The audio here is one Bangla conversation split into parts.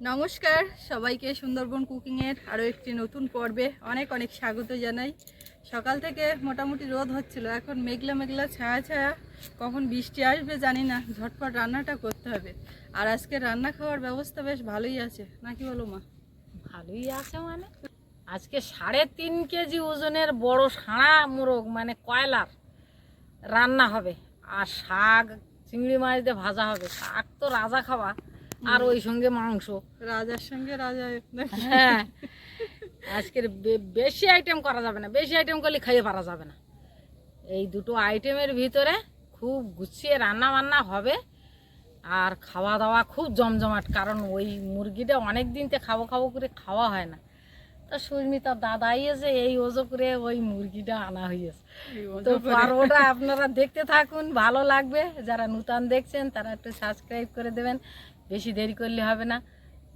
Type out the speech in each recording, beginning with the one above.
নমস্কার, সবাইকে সুন্দরবন কুকিংয়ের আরও একটি নতুন পর্বে অনেক অনেক স্বাগত জানাই। সকাল থেকে মোটামুটি রোদ হচ্ছিল, এখন মেঘলা মেঘলা ছায়া ছায়া, কখন বৃষ্টি আসবে জানি না, ঝটপট রান্নাটা করতে হবে। আর আজকে রান্না খাওয়ার ব্যবস্থা বেশ ভালোই আছে, নাকি বলো মা? ভালোই আছে মানে। আজকে সাড়ে তিন কেজি ওজনের বড় সাঁড়া মোরগ মানে কয়লার রান্না হবে। আর শাক, চিংড়ি মাছ দিয়ে ভাজা হবে। শাক তো রাজা খাওয়া। আর ওই সঙ্গে মাংস। রাজার সঙ্গে রাজা হ্যাঁ। আজকের বেশি আইটেম করা যাবে না। বেশি আইটেম করলে খাইয়ে পারা যাবে না। এই দুটো আইটেমের ভিতরে খুব গুছিয়ে রান্না বান্না হবে। আর খাওয়া দাওয়া খুব জমজমাট কারণ ওই মুরগিটা অনেক দিনতে খাব খাব করে খাওয়া হয় না। তা সুস্মিতা দাদা এসে এই ওজো করে ওই মুরগিটা আনা হয়েছে তো পর্বটা আপনারা দেখতে থাকুন ভালো লাগবে। যারা নূতন দেখছেন তারা একটু সাবস্ক্রাইব করে দেবেন। বেশি দেরি করলে হবে না।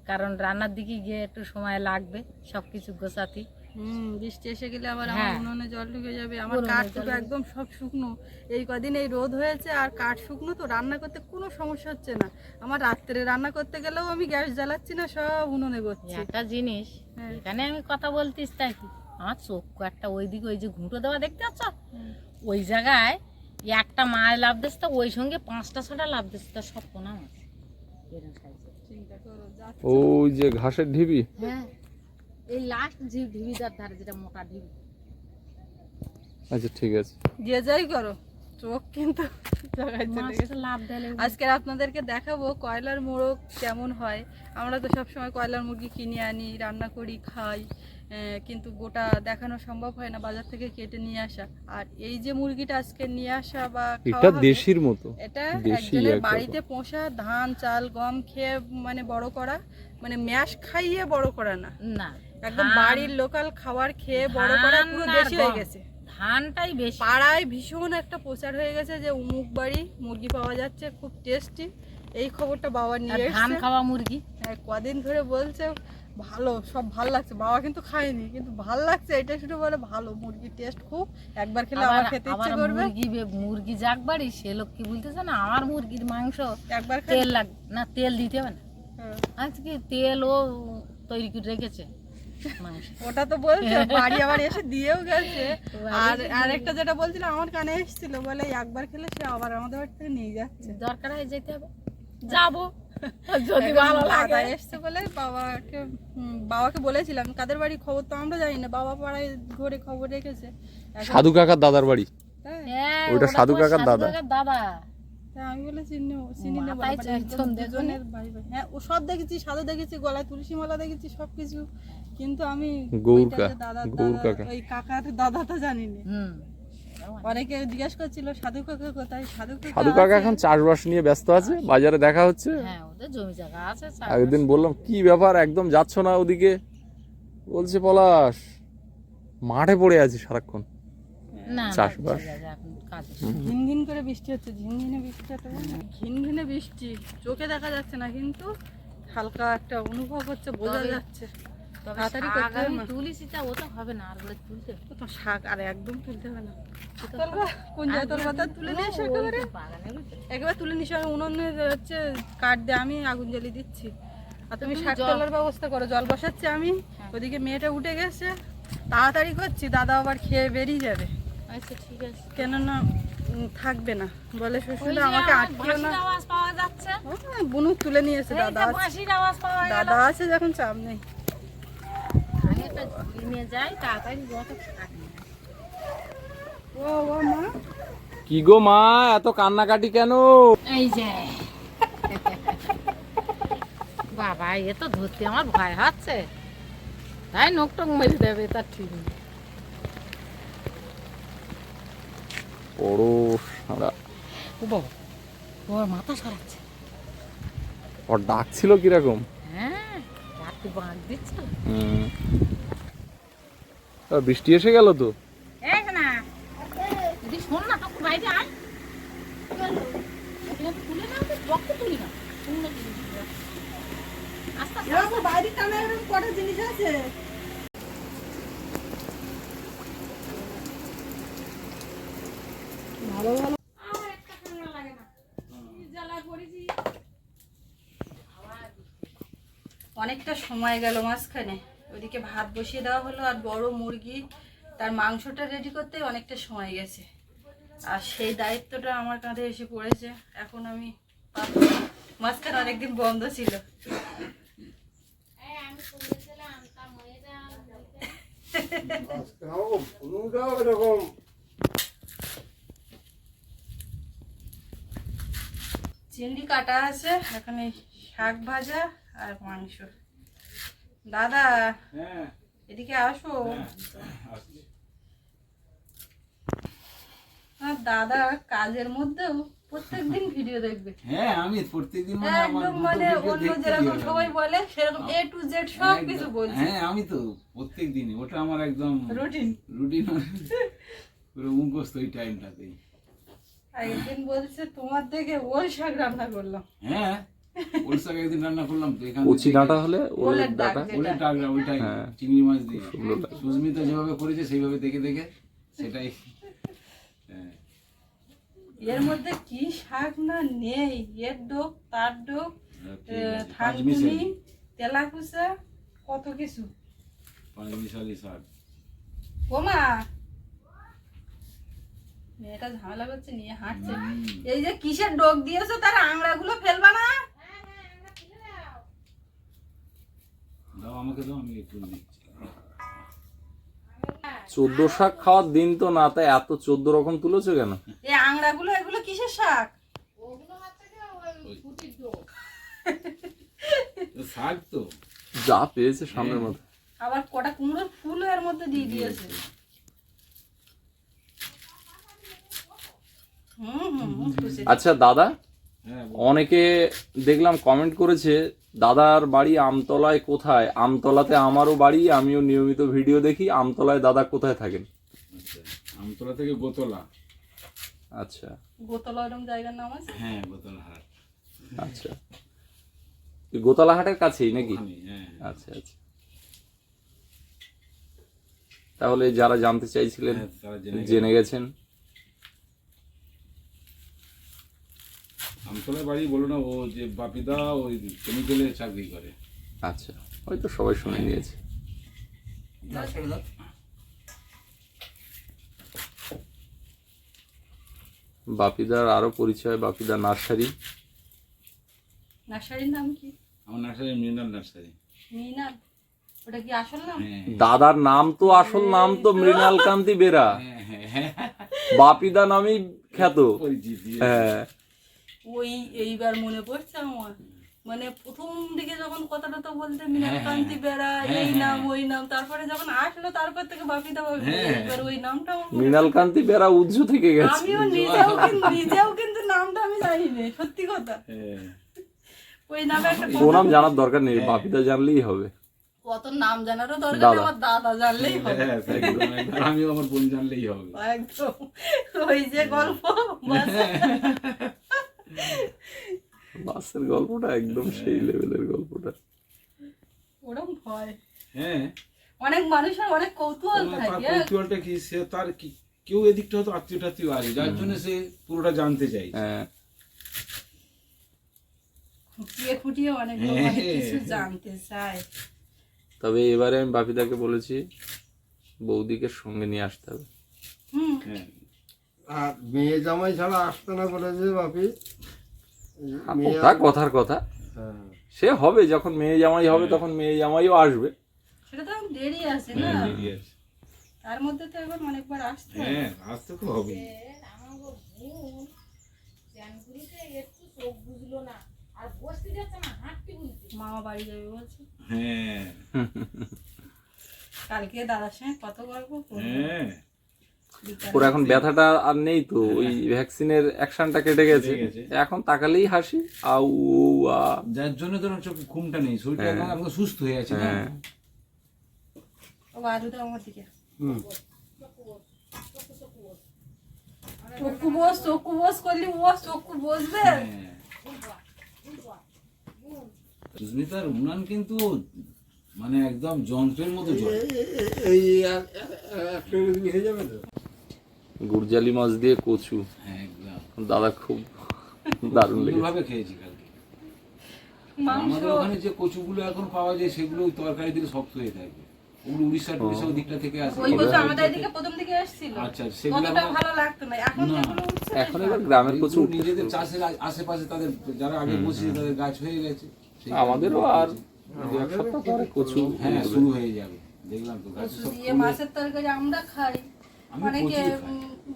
কারণ রান্নার দিকে গিয়ে একটু সময় লাগবে সব কিছু গোছাতে। হুম বৃষ্টি এসে গেলে আবার আমার হ্যাঁ। উনুনে জল ঢুকে যাবে আমার কাঠ জল একদম সব শুকনো। এই কদিন এই রোদ হয়েছে আর কাঠ শুকনো তো রান্না করতে কোনো সমস্যা হচ্ছে না। আমার রাত্রে রান্না করতে গেলেও আমি গ্যাস জ্বালাচ্ছি না সব উনুনে করছি একটা জিনিস হ্যাঁ। এখানে আমি কথা বলতিস তাই কি? আমার চোখ একটা ওইদিকে ওই যে ঘুঁটো দেওয়া দেখতে পাচ্ছ? ওই জায়গায় একটা মাছ লাভ তো ওই সঙ্গে পাঁচটা ছটা লাভ তো সব পোনা মাছ ওই যে ঘাসের ঢিবি? হ্যাঁ এই লাস্ট যে ঢিবিটার ধারে যেটা মোটা ঢিবি। আচ্ছা ঠিক আছে। যে যাই করো চোখ কিন্তু আজকে আপনাদেরকে দেখাবো কয়লার মোরগ কেমন হয়। আমরা তো সবসময় কয়লার মুরগি কিনে আনি রান্না করি খাই। কিন্তু গোটা দেখানো সম্ভব হয় না বাজার থেকে কেটে নিয়ে আসা। আর এই যে মুরগিটা আজকে নিয়ে আসা বা খাওয়া এটা দেশির মতো। এটা একজনের বাড়িতে পোষা ধান চাল গম খেয়ে মানে বড় করা মানে ম্যাশ খাইয়ে বড় করা না। না একদম বাড়ির লোকাল খাবার খেয়ে বড় করা পুরো দেশি হয়ে গেছে। ধানটাই বেশি। পাড়ায় ভীষণ একটা প্রচার হয়ে গেছে যে উমুক বাড়ি মুরগি পাওয়া যাচ্ছে খুব টেস্টি। এই খবরটা বাবা নিয়ে ধান খাওয়া মুরগি? হ্যাঁ, কদিন ধরে বলছে ভালো সব ভালো লাগছে। বাবা কিন্তু খায়নি কিন্তু ভালো লাগছে এটা শুধু বলে ভালো মুরগির টেস্ট খুব। একবার খেলে আবার খেতে ইচ্ছে করবে। মুরগি বে- মুরগি যাক বাড়ি সে লোক কি বলতেছে না আমার মুরগির মাংস একবার তেল লাগ না তেল দিতে হবে না। হ্যাঁ, আজকে তেল ও তৈরি করে রেখেছে ওটা তো বলছে বাড়ি আবার এসে দিয়েও গেছে। আর এসে আর একটা যেটা বলছিল আমার কানে এসেছিল বলে একবার খেলে সে আবার আমাদের বাড়ি থেকে নিয়ে যাচ্ছে। দরকার হয় যেতে হবে। যাব। যদি ভালো লাগে। এসছে বলে বাবাকে বাবাকে বলেছিলাম কাদের বাড়ি খবর তো আমরা জানি না বাবা পাড়ায় ঘরে খবর রেখেছে। সাধু কাকার দাদার বাড়ি? হ্যাঁ, ওটা সাধু কাকার দাদা। দাদা। আমি বলে চিনি চিনি না? দুজনের ভাই। হ্যাঁ ও সব দেখেছি সাধু দেখেছি গলায় তুলসী মালা দেখেছি সব কিছু কিন্তু আমি গৌর ওইটা দাদা কাকা। ওই কাকার দাদা তো জানি না। অনেকে জিজ্ঞেস করছিল সাধু কাকা কোথায়? সাধু কাকা সাধু কাকা এখন চাষবাস নিয়ে ব্যস্ত আছে বাজারে দেখা হচ্ছে। হ্যাঁ ওদের জমি জায়গা আছে একদিন বললাম কি ব্যাপার একদম যাচ্ছ না ওদিকে? বলছে পলাশ মাঠে পড়ে আছি সারাক্ষণ। চাষবাস। ঝিনঝিন করে বৃষ্টি হচ্ছে ঝিনঝিনে বৃষ্টিটা ঝিনঝিনে বৃষ্টি চোখে দেখা যাচ্ছে না কিন্তু হালকা একটা অনুভব হচ্ছে বোঝা যাচ্ছে। তাড়াতাড়ি করতে হবে আমি না। তা ও তো হবে না আর বলে তুলতে ও তো শাক আর একদম তুলতে হবে না। সে তো কোন জায়গায় তোলবা? তা তুলে নিয়ে এসো একেবারে ওই তো একবার। তুলে নিস আমি উনুনে হচ্ছে কাঠ দিয়ে আমি আগুন জ্বালিয়ে দিচ্ছি। আর তুমি শাক জল- তোলার ব্যবস্থা করো। জল বসাচ্ছি আমি। ওদিকে মেয়েটা উঠে গেছে। তাড়াতাড়ি করছি দাদা আবার খেয়ে বেরিয়ে যাবে। আচ্ছা ঠিক আছে। কেননা উম, থাকবে না। বলে ওই শ্বশুর যে আমাকে আমার আটকেও না। আওয়াজ পাওয়া যাচ্ছে। বুনু তুলে নিয়েছে এই দাদা যে আছে। বাঁশির আওয়াজ পাওয়া গেল। দাদা আছে যখন চাপ নেই। কি গো মা এত কান্নাকাটি কেন? এই যে। বাবা এ তো ধরতে আমার ভয় হচ্ছে। তাই নোক টোক মেরে দেবে তার ঠিক নেই বড় সারা ও বাবা ওর মাথা সরাচ্ছে। ওর ডাক ছিল কীরকম? রাত্রি বাঁধ দিচ্ছে? বৃষ্টি এসে গেল তো? এই না। যদি শোন না তখন বাইরে আয়। তুলে নাও তো রক্ত তুলি না শুকনো জিনিসগুলো। আস্তে আস্তে বাইরে টানা এরকম কটা জিনিস আছে ভালো ভালো আর একটা ঠান্ডা লাগে না কি জ্বালায় পড়েছি অনেকটা সময় গেল মাঝখানে। ওইদিকে ভাত বসিয়ে দেওয়া হলো আর বড় মুরগি তার মাংসটা রেডি করতে অনেকটা সময় গেছে। আর সেই দায়িত্বটা আমার কাঁধে এসে পড়েছে। এখন আমি। মাঝখানে অনেকদিন বন্ধ ছিল। চিংড়ি কাটা আছে এখানে শাক ভাজা আর মাংস। দাদা হ্যাঁ। এদিকে আসো। দাদা কাজের মধ্যেও প্রত্যেকদিন ভিডিও দেখবে। হ্যাঁ আমি প্রত্যেকদিন মানে একদম মানে অন্য যেরকম সবাই বলে সেরকম এ টু জেড সব কিছু বলছি। হ্যাঁ আমি তো প্রত্যেক দিনই ওটা আমার একদম রুটিন রুটিন পুরো মুখস্থ ওই টাইমটাতেই একদিন বলছে তোমার দেখে ওই শাক রান্না করলাম। হ্যাঁ। ওর একদিন রান্না করলাম তো এখান কচি ডাঁটা হলে ওলের ওলের ডাঁটা ওলের ডাকরা ওইটাই। হ্যাঁ। চিংড়ি মাছ দিয়ে। সুস্মিতা যেভাবে করেছে সেইভাবে দেখে দেখে সেটাই। হ্যাঁ। এর মধ্যে কি শাক না নেই? এর ডোক তার ডোক থানকুনি তেলাকুচা কত কিছু? পাঁচ শাক। ওমা মেয়েটা ঝামেলা করছে নিয়ে হাঁটছে। এই যে কিসের ডোক দিয়েছ তার আংড়াগুলো ফেলবা না? দাও আমাকে দাও আমি একটু দিচ্ছি চোদ্দ শাক খাওয়ার দিন তো না তাই এত চোদ্দ রকম তুলেছো কেন? এই আংড়াগুলো এগুলো কিসের শাক? তো শাক তো। যা পেয়েছে সামনের মধ্যে। আবার কটা কুমড়োর ফুলও এর মধ্যে দিয়ে দিয়েছে। আচ্ছা দাদা হ্যাঁ অনেকে দেখলাম কমেন্ট করেছে দাদার বাড়ি আমতলায় কোথায়? আমতলাতে আমারও বাড়ি আমিও নিয়মিত ভিডিও দেখি। আমতলায় দাদা কোথায় থাকেন? আচ্ছা আমতলা থেকে গোতলা। আচ্ছা। গোতলা এরকম জায়গার নাম আছে? হ্যাঁ গোতলা হাট আচ্ছা। এই গোতলাহাটের কাছেই নাকি? হ্যাঁ আচ্ছা আচ্ছা। তাহলে যারা জানতে চাইছিলেন হ্যাঁ। জেনে গেছেন। বাড়ি বলো না ও যে বাপিদা ওই কেমিক্যালে চাকরি করে। আচ্ছা হয়তো সবাই শুনে নিয়েছে। বাপিদার আরও পরিচয় বাপিদা নার্সারি। নার্সারির নাম কি? আমার নার্সারি মৃণাল নার্সারি। মিনা ওটা কি আসল নাম? হ্যাঁ। দাদার নাম তো আসল নাম তো মৃণাল কান্তি বেরা। হ্যাঁ, হ্যাঁ, বাপিদা নামই খ্যাত। হ্যাঁ। ওই এইবার মনে পড়ছে আমার। মানে প্রথম দিকে যখন কথাটা তো বলতে মিনাল কান্তি বেড়া এই নাম ওই নাম তারপরে যখন আসলো তারপর থেকে বাপিদা বাপি এবার ওই নামটা আমার মনে- মৃণাল উজ্জ থেকে গেছে। আমিও নিজেও কিন্তু নিজেও কিন্তু নামটা আমি জানি না সত্যি কথা। হ্যাঁ, ওই নামে একটা নাম জানার দরকার নেই বাপিদা জানলেই হবে। কত নাম জানারও দরকার। আমার দাদা জানলেই হবে। হ্যাঁ। আমিও আমার বোন জানলেই হবে। একদম। ওই যে গল্প বাসের গল্পটা একদম সেই লেভেলের গল্পটা। ওরম ভয়। হ্যাঁ। অনেক মানুষের অনেক কৌতূহল থাকে হ্যাঁ। কৌতূহলটা কি? সে তার কি? কেউ এদিকটা হয়তো আত্মীয় টাত্মীয় আছে যার জন্য সে পুরোটা জানতে চাই হ্যাঁ। খুঁটিয়ে খুঁটিয়ে অনেক হ্যাঁ। কিছু জানতে চায়। তবে এবারে আমি বাপিদাকে বলেছি বৌদিকে সঙ্গে নিয়ে আসতে হবে। হুম। হ্যাঁ। আর মেয়ে জামাই ছাড়া আসতে না বলেছে বাপি মেয়ে ওটা কথার কথা। হ্যাঁ। সে হবে যখন মেয়ে জামাই হবে তখন মেয়ে জামাইও আসবে। সেটা তো এখন দেরি আছে না? হ্যাঁ, দেরি আছে। তার মধ্যে তো এখন অনেকবার আসতে হবে। হ্যাঁ আসতে তো হবে। মামা বাড়ি যাবে বলছে। হ্যাঁ। কালকে দাদার সঙ্গে কত গল্প করব? হ্যাঁ। ওর এখন ব্যথাটা আর নেই তো ওই ভ্যাকসিনের অ্যাকশনটা কেটে গেছে এখন তাকালেই হাসি আউ আ যার জন্য তো ওর চোখে ঘুমটা নেই শরীরটা একদম সুস্থ হয়ে আছে হ্যাঁ ও আলুটা আমার দিকে হুম। চক্ষু বস চক্ষু বস করলি ও চক্ষু বসবে হ্যাঁ। সুস্মিতার উনান কিন্তু মানে একদম যন্ত্রের মতো এই এক- এক- একটা মিশে যাবে তো গুরজালি মাছ দিয়ে কচু। হ্যাঁ দাদা খুব দারুণ লেগেছে। ভাবে খেয়েছি কালকে। আমাদের ওখানে যে কচুগুলো এখন পাওয়া যায় সেগুলো তরকারি দিলে শক্ত হয়ে থাকে। ওগুলো উড়িষ্যা দিকটা থেকে আসে। ওই কচু আমাদের এদিকে প্রথম দিকে এসেছিল। আচ্ছা, সেগুলো আমরা- ভালো লাগতো না। এখন এখন এবার গ্রামের কচু নিজেদের চাষের আশেপাশে তাদের যারা আগে বসেছে তাদের গাছ হয়ে গেছে। আমাদেরও আর এক সপ্তাহ পরে কচু হ্যাঁ শুরু হয়ে যাবে। দেখলাম তো। গাছে মাছের তরকারি আমরা খাই। অনেকে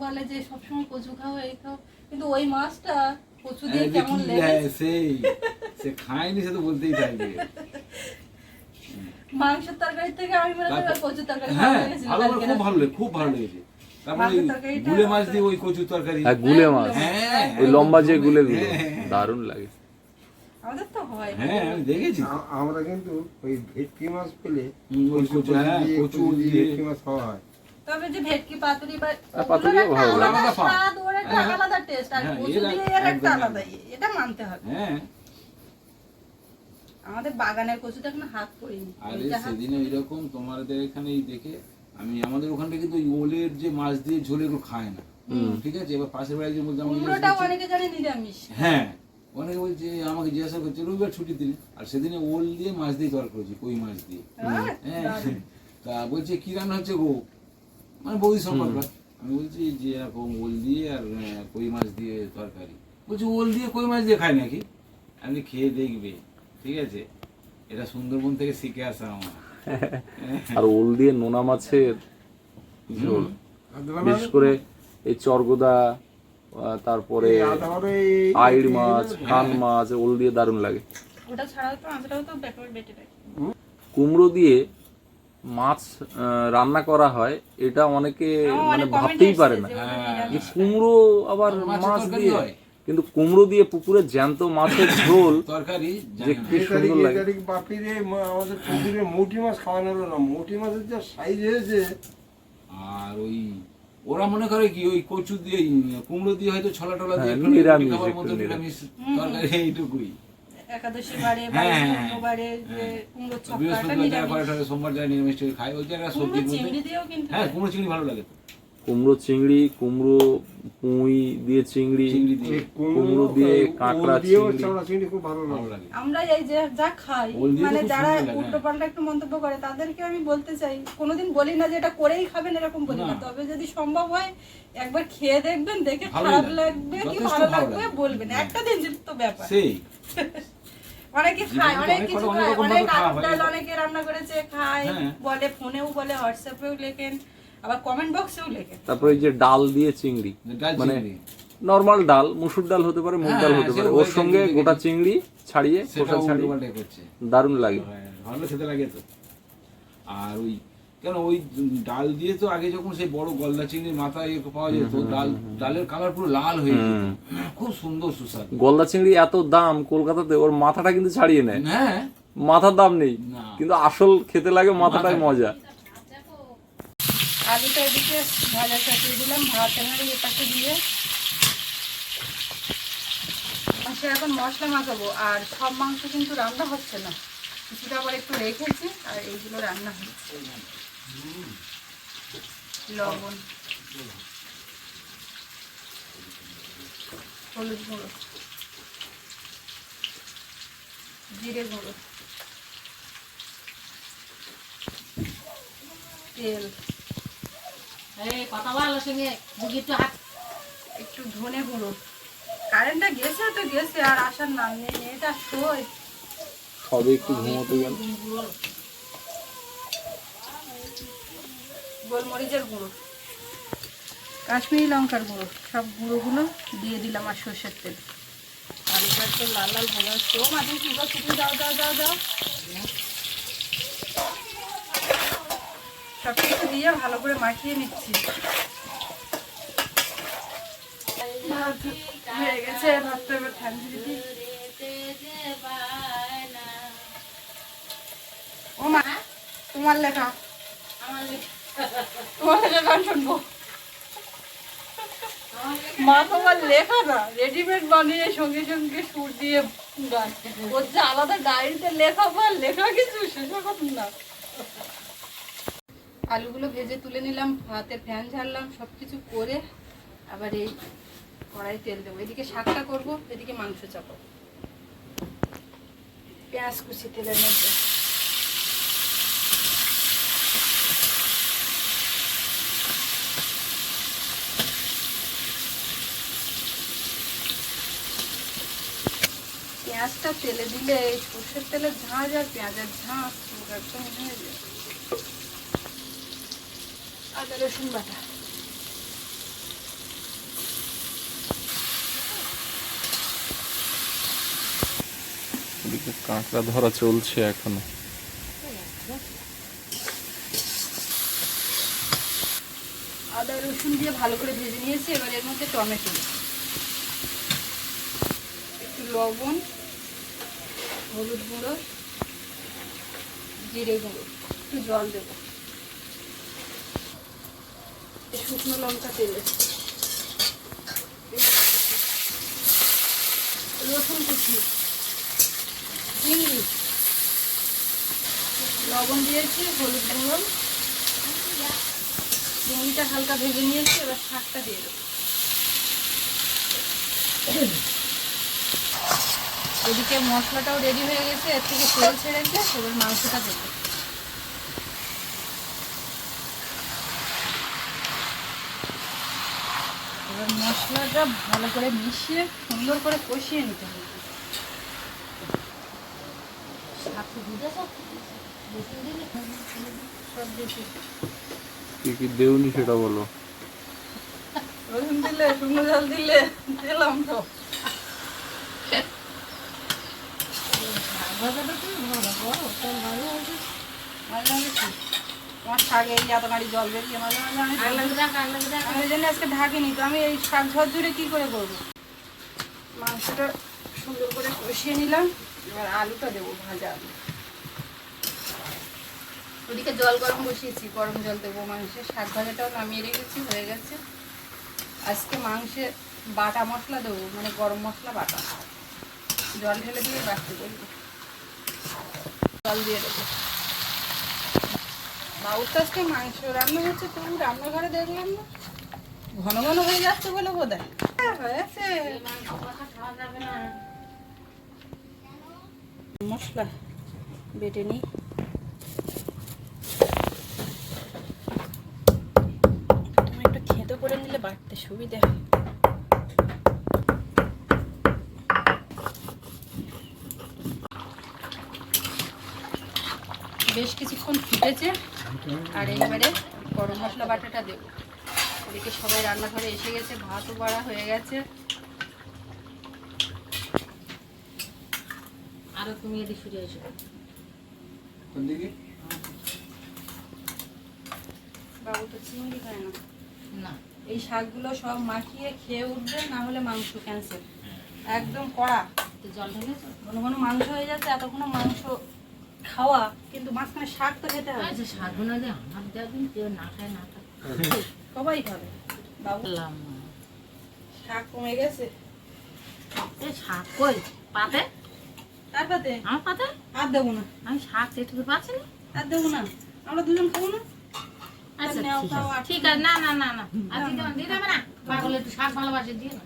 বলে যে সবসময় কচু খাও এই খাও। কিন্তু ওই মাছটা কচু দিয়ে হ্যাঁ, কেমন লেগে হ্যাঁ, সেই সে খায়নি সে তো বলতেই থাকবে মাংসের তরকারি থেকে আমি মনে করি কচুর তরকারি ভালো হ্যাঁ ভালো খুব ভালো লেগে খুব ভালো লেগেছে। তারপরে গুলে মাছ দিয়ে ওই কচুর তরকারি। হ্যাঁ গুলে মাছ। হ্যাঁ ওই লম্বা যে গুলে গুলো হ্যাঁ, দারুণ লাগে। আমাদের তো হয়। হ্যাঁ আমি দেখেছি। আমরা কিন্তু ওই ভেটকি মাছ পেলে কচু কচু, হ্যাঁ, কচু কচু দিয়ে। ভেটকি মাছ খাওয়া হয়। তবে যে ভেটকি পাতুরি বা আর পাতুরিও ভালো লাগে। স্বাদ, ওর একটা হ্যাঁ। আলাদা টেস্ট আর হ্যাঁ, কচু দিয়ে এর একটা আলাদা। এটা মানতে হবে। হ্যাঁ। আমাদের বাগানের কচুতে এখনও হাত পড়িনি। আরে সেদিনে ওইরকম তোমাদের এখানে দেখে আমি আমাদের ওখানটা কিন্তু ওই ওলের যে মাছ দিয়ে ঝোলে খায় না। ঠিক আছে? এবার পাশের বাড়ি যে বলছে আমাকে জিজ্ঞেস কুমড়োটাও করছে- অনেকে জানে নিরামিষ। হ্যাঁ অনেকে বলছে আমাকে জিজ্ঞাসা করছে রবিবার ছুটি দিলে আর সেদিনে ওল দিয়ে মাছ দিয়ে তরকারি করেছি কই মাছ দিয়ে। হ্যাঁ, হ্যাঁ তা বলছে কি রান্না হচ্ছে গো? মানে বৌদি সম্পর্ক। আমি বলছি যে এরকম ওল দিয়ে আর কই মাছ দিয়ে তরকারি। বলছি ওল দিয়ে কই মাছ দিয়ে খায় নাকি? আমি খেয়ে দেখবে ঠিক আছে? এটা সুন্দরবন থেকে শিখে আসা আমার। আর ওল দিয়ে নোনা মাছের ঝোল। বিশেষ করে এই চরগোদা তারপরে আইড় মাছ কান মাছ ওল দিয়ে দারুণ লাগে। ওটা ছাড়াও তো তো কুমড়ো দিয়ে মাছ রান্না করা হয় এটা অনেকে মানে ভাবতেই পারে না। যে হ্যাঁ। কুমড়ো আবার মাছ দিয়ে কিন্তু কুমড়ো দিয়ে পুকুরে জ্যান্ত মাছের ঝোল তরকারি যে কি সুন্দর লাগে। বাপিরে আমাদের পুকুরে মৌটি মাছ খাওয়ানো হলো না। মৌটি মাছের যা সাইজ হয়েছে আর ওই ওরা মনে করে কি ওই কচু দিয়ে কুমড়ো দিয়ে হয়তো ছলা টলা দিয়ে হ্যাঁ। নিরামিষ তরকারি এইটুকুই। একাদশী বারে হ্যাঁ, হ্যাঁ, কুমড়ো সোমবার নিরামিষ ওই হ্যাঁ কুমড়ো চিংড়ি ভালো লাগে কুমড়ো চিংড়ি কুমড়ো পুঁই দিয়ে চিংড়ি কুমড়ো দিয়ে কাঁকড়া চিংড়ি। খুব ভালো লাগে। আমরা এই যে যা খাই মানে যারা উল্টো পাল্টা একটু মন্তব্য করে তাদেরকে আমি বলতে চাই কোনোদিন বলি না যে এটা করেই খাবেন এরকম বলি না। তবে যদি সম্ভব হয় একবার খেয়ে দেখবেন দেখে খারাপ লাগবে কি ভালো লাগবে বলবেন। একটা দিন তো ব্যাপার। সেই। অনেকে খায় অনেক কিছু খায় অনেক অনেক ভাবে খাওয়া আলুর ডাল অনেকে রান্না করেছে খায় হ্যাঁ। বলে ফোনেও বলে হোয়াটসঅ্যাপেও লেখেন আবার কমেন্ট বক্সেও লেখেন। তারপরে এই যে ডাল দিয়ে চিংড়ি মানে নরমাল ডাল মুসুর ডাল হতে পারে মুগ হ্যাঁ, ডাল হতে পারে ওর সঙ্গে গোটা চিংড়ি ছাড়িয়ে খোসা ছাড়িয়ে দারুণ লাগে। হ্যাঁ, ভালো খেতে লাগে তো। আর ওই কেন ওই ডাল দিয়ে তো আগে যখন সেই বড় গলদা চিংড়ির মাথা ইয়ে পাওয়া যেত ডাল ডালের কালার পুরো লাল হয়ে যেত। খুব সুন্দর সুস্বাদু। গলদা চিংড়ি এত দাম কলকাতাতে ওর মাথাটা কিন্তু ছাড়িয়ে নেয়। হ্যাঁ। মাথার দাম নেই। কিন্তু আসল খেতে লাগে মাথাটাই মজা। আলুটা এদিকে ভাজা চাপিয়ে দিলাম ভাত এখানে এ দিয়ে। মাংস এখন মশলা মাখাবো আর সব মাংস কিন্তু রান্না হচ্ছে না। কিছুটা আবার একটু রেখেছি আর এইগুলো রান্না হচ্ছে। লবণ। হলুদ গুঁড়ো। জিরে গুঁড়ো। তেল। এই কথা বলার সঙ্গে। বুঝি একটু হাত। একটু ধনে গুঁড়ো। কারেন্টটা গেছে তো গেছে আর আসার নাম নেই। এটা শোয় সবে একটু ঘুমোতে গেল। গোলমরিচের গুঁড়ো। কাশ্মীরি লঙ্কার গুঁড়ো। সব গুঁড়োগুলো দিয়ে দিলাম আর সর্ষের তেল। আলুটা একটু লাল লাল ভাজা ও মাঝে কি দাও দাও দাও দাও। সব কিছু দিয়ে ভালো করে মাখিয়ে নিচ্ছি। এবার ঠান্ডা দিদি ও মা, তোমার লেখা। তোমার গান শুনব? মা তোমার লেখা না রেডিমেড বানিয়ে সঙ্গে সঙ্গে সুর দিয়ে গান। ওর যে আলাদা ডায়েরিতে লেখা বা লেখা কিছু সেসব না। আলুগুলো ভেজে তুলে নিলাম হাতে ফ্যান ঝাড়লাম সব কিছু করে আবার এই কড়াই তেল দেবো। এদিকে শাকটা করব, এদিকে মাংস চাপাবো। পেঁয়াজ কুচি তেলের মধ্যে। পেঁয়াজটা তেলে দিলে এই সর্ষের তেলের ঝাঁঝ আর পেঁয়াজের পুরো একদম হয়ে যায়। আদা রসুন বাটা। কাঁকড়া ধরা চলছে এখনও। আদা রসুন দিয়ে ভালো করে ভেজে নিয়েছি এবার এর মধ্যে টমেটো। একটু লবণ হলুদ গুঁড়ো, জিরে গুঁড়ো, একটু জল দেবো। শুকনো লঙ্কা তেলে। রসুন কুচি, চিংড়ি। লবণ দিয়েছি, হলুদ গুঁড়ো। চিংড়িটা হালকা ভেজে নিয়েছি, এবার শাকটা দিয়ে দেবো। এদিকে মশলাটাও রেডি হয়ে গেছে এর থেকে তেল ছেড়েছে এবার মাংসটা দেবো। এবার মশলাটা ভালো করে মিশিয়ে সুন্দর করে কষিয়ে নিতে হবে। কি কি দেউনি সেটা বলো। রসুন দিলে শুকনো জল দিলে দিলাম তো। মাঝে মাঝে কি? আমার শাকে এই এত জল বেরিয়ে মাঝে মাঝে আমি জন্য আজকে ঢাকিনি তো আমি এই শাক ঝরঝরে কি করে করব মাংসটা সুন্দর করে কষিয়ে নিলাম এবার আলুটা দেবো ভাজা আলু ওদিকে জল গরম বসিয়েছি, গরম জল দেবো মাংসের শাক ভাজাটাও নামিয়ে রেখেছি, হয়ে গেছে। আজকে মাংসে বাটা মশলা দেবো মানে গরম মশলা বাটা। জল ঢেলে দিয়ে বাড়তে বলব জল দিয়ে দেবো। বাবুর আজকে মাংস রান্না হচ্ছে তুমি রান্নাঘরে দেখলাম না। ঘন ঘন হয়ে যাচ্ছে বলে বোধ হয়েছে। মশলা বেটে নিই। তুমি একটু খেতে করে নিলে বাড়তে সুবিধা হয়। কিছুক্ষণ ফুটেছে। আর এইবারে গরম মশলা বাটাটা দেবো। এদিকে সবাই রান্নাঘরে এসে গেছে ভাতও বাড়া হয়ে গেছে। আরও তুমি এদিকে ফিরে এসো। বাবু তো চিংড়ি খায় না। না। এই শাকগুলো সব মাখিয়ে খেয়ে উঠবে না হলে মাংস ক্যান্সেল একদম কড়া। জল ঢেলেছো ঘন ঘন মাংস হয়ে যাচ্ছে এতক্ষণ মাংস খাওয়া কিন্তু মাঝখানে শাক তো খেতে হবে। আচ্ছা শাকগুলো দিয়ে আমার দেওয়া দিন কেউ না খায় না খায় সবাই খাবে। বাবু? শাক কমে গেছে? এ শাক কই? পাতে? তার পাতে? আমার পাতে? আর দেবো না। আমি শাক সেটুকু পাচ্ছি না। আর দেবো না। আমরা দুজন খাব না? আচ্ছা ঠিক আছে। না না না না। আর দিতে হবে- দিতে না। পাগল একটু শাক ভালোবাসে দিয়ে না।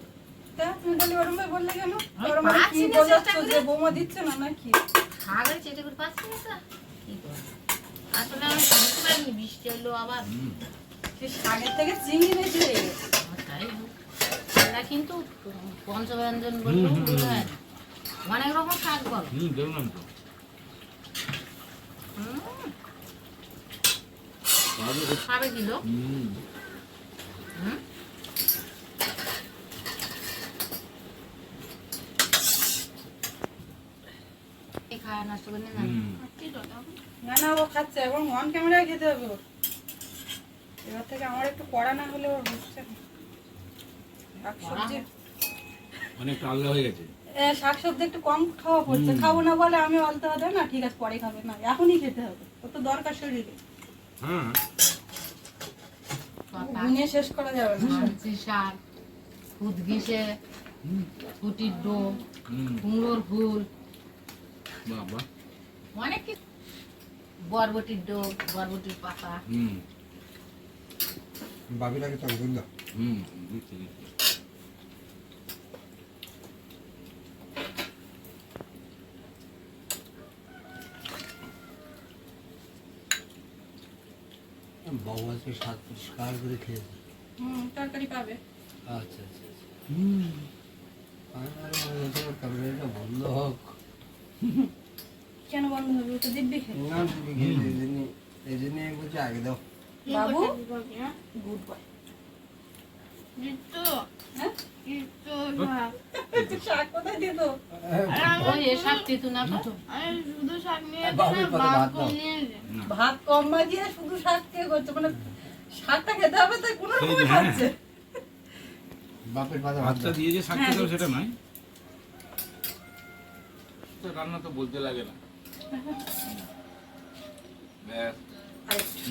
তা তুমি তাহলে ওরম বললে কেন? ওরম কি। যে বৌমা দিচ্ছে না নাকি শাকের চেটে করে পাচ্ছি না তো? কি করব? আসলে আমি বুঝতে পারিনি বৃষ্টি এলো আবার। সে শাকের থেকে চিংড়ি বেশি হয়ে গেছে তাই। এরা কিন্তু পঞ্চব্যঞ্জন বললেও হয় না। অনেক রকম শাক বল। হুম দেখলাম তো। খাবে কিলো? হুম। হুম। নষ্ট না না ও খাচ্ছে এবং অন ক্যামেরায় খেতে হবে এবার থেকে আমার একটু কড়া না হলে ওর না শাকসবজি অনেক আলগা হয়ে গেছে। শাকসবজি একটু কম খাওয়া পড়ছে খাব না বলে আমি বলতে হবে না ঠিক আছে পরে খাবে না এখনই খেতে হবে ও তো দরকার শরীরে শেষ করা যাবে না সবজি শাক উদ্গিসে ফুটির ডো কুমড়োর ফুল বাবা। অনেক বরবটির ডোক বরবটির পাতা। হুম। তো হুম বাবু সাত পরিষ্কার করে খেয়েছে? হুম তরকারি পাবে। আচ্ছা আচ্ছা, আচ্ছা। হুম। আর বন্ধ হোক। কেন বন্ধ হবে? ও তো দিব্যি খেয়ে। না তুমি খেয়ে এই জন্য এই বলছি আগে দাও। বাবু? গুড বয় হ্যাঁ? শাক কোথায় দিত? ওই এ শাক তেতু না তো। বাবুর পাতে ভাত কম মাজিয়ে শুধু শাক কে করছে মানে শাকটা খেতে হবে তাই কোনো হ্যাঁ। খাচ্ছে। বাপের ভাতটা দিয়ে যে শাক হ্যাঁ, খেতে হবে সেটা নয়। তো রান্না তো বলতে লাগে না। ব্যাস।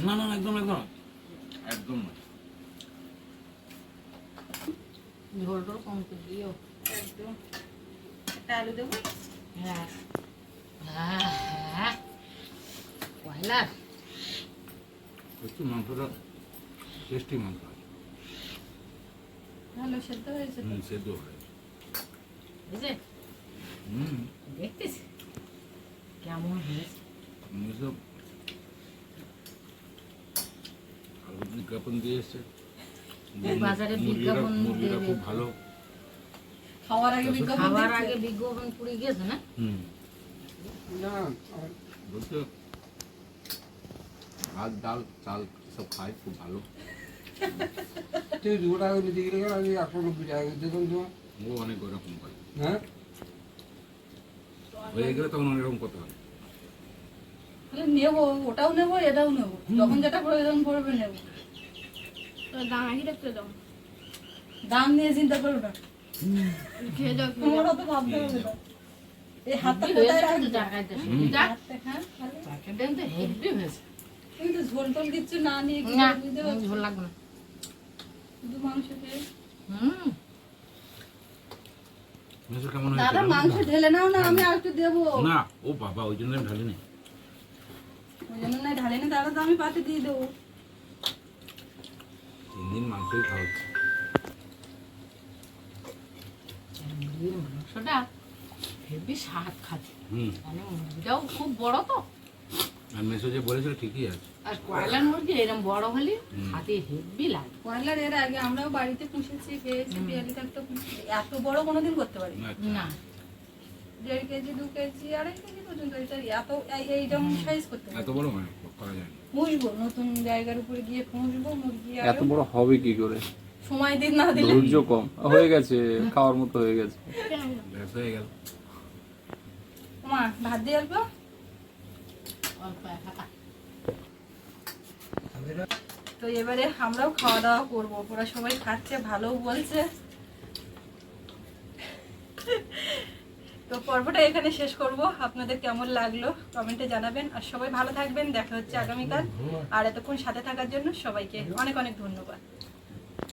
না না না, একদম একদম। একদম নয় ঝোল টোল কম করে দিও। একদম। একটা আলু দেবো? হ্যাঁ। হ্যাঁ হ্যাঁ। পয়লার একটু মাংসটা টেস্টি মাংস আছে। ভালো সেদ্ধ হয়েছে তো? হুম সেদ্ধ বুঝলে হুম। দেখতেছি। কেমন হয়েছে? এসব আলু বিজ্ঞাপন দিয়ে এসছে। বাজারে বিজ্ঞাপন মুরগিটা খুব ভালো। খাওয়ার আগে বিজ্ঞাপন খাবার আগে বিজ্ঞাপন পুড়ে গেছে না? হুম। না বলতে ভাত ডাল চাল সব খায় খুব ভালো। তুই দু টাকা করে দিকে গেলে আমি দিতাম তোমার ও অনেক ওরকম করে। হ্যাঁ? হয়ে গেলে তখন অনেক রকম করতে হবে নেব ওটাও নেব এটাও নেব। যখন যেটা প্রয়োজন পড়বে নেব। দাম নিয়ে চিন্তা করো না। তোমার অত ভাবতে হবে না। এই হাতটা কোথায় রাখবে? কিন্তু তরকারিটা শুধু যা। হাতটা হ্যাঁ হয়েছে। তুমি তো ঝোল টোল কিচ্ছু না নিয়ে কি ঝোল লাগবে না। শুধু মাংস খেয়ে। হুম। মাংস কেমন দাদা মাংস ঢেলে নাও না আমি আর একটু দেবো। না ও বাবা ওই জন্য আমি ঢালিনি। ওই জন্য না ঢালে না দাদা তো আমি পাতে দিয়ে দেবো। তিন দিন মাংসই খাওয়াচ্ছি মাংসটা হেভি স্বাদ খাচ্ছে। হুম। মানে মুরগিটাও খুব বড় তো। আর মেসো যে বলেছিল ঠিকই আছে। আর কয়লার মুরগি এরকম বড় হলে হাতে হেব্বি লাগে। কয়লার এর আগে আমরাও বাড়িতে পুষেছি খেয়েছি এত বড় কোনোদিন করতে পারি না, দেড় কেজি দু কেজি আড়াই কেজি পর্যন্ত এটা এত এইরকম সাইজ করতে এত বড় করা যায় পুষবো নতুন জায়গার উপরে গিয়ে পুষবো মুরগি এত বড় হবে কি করে? সময় দিন না দিলে। ধৈর্য কম। হয়ে গেছে খাওয়ার মতো হয়ে গেছে। হয়ে গেল। মা ভাত দিয়ে আসব? তো এবারে আমরাও খাওয়া দাওয়া করব। ওরা সবাই খাচ্ছে ভালো বলছে। তো পর্বটা এখানে শেষ করব। আপনাদের কেমন লাগল কমেন্টে জানাবেন। আর সবাই ভালো থাকবেন। দেখা হচ্ছে আগামীকাল। আর এতক্ষণ সাথে থাকার জন্য সবাইকে অনেক অনেক ধন্যবাদ।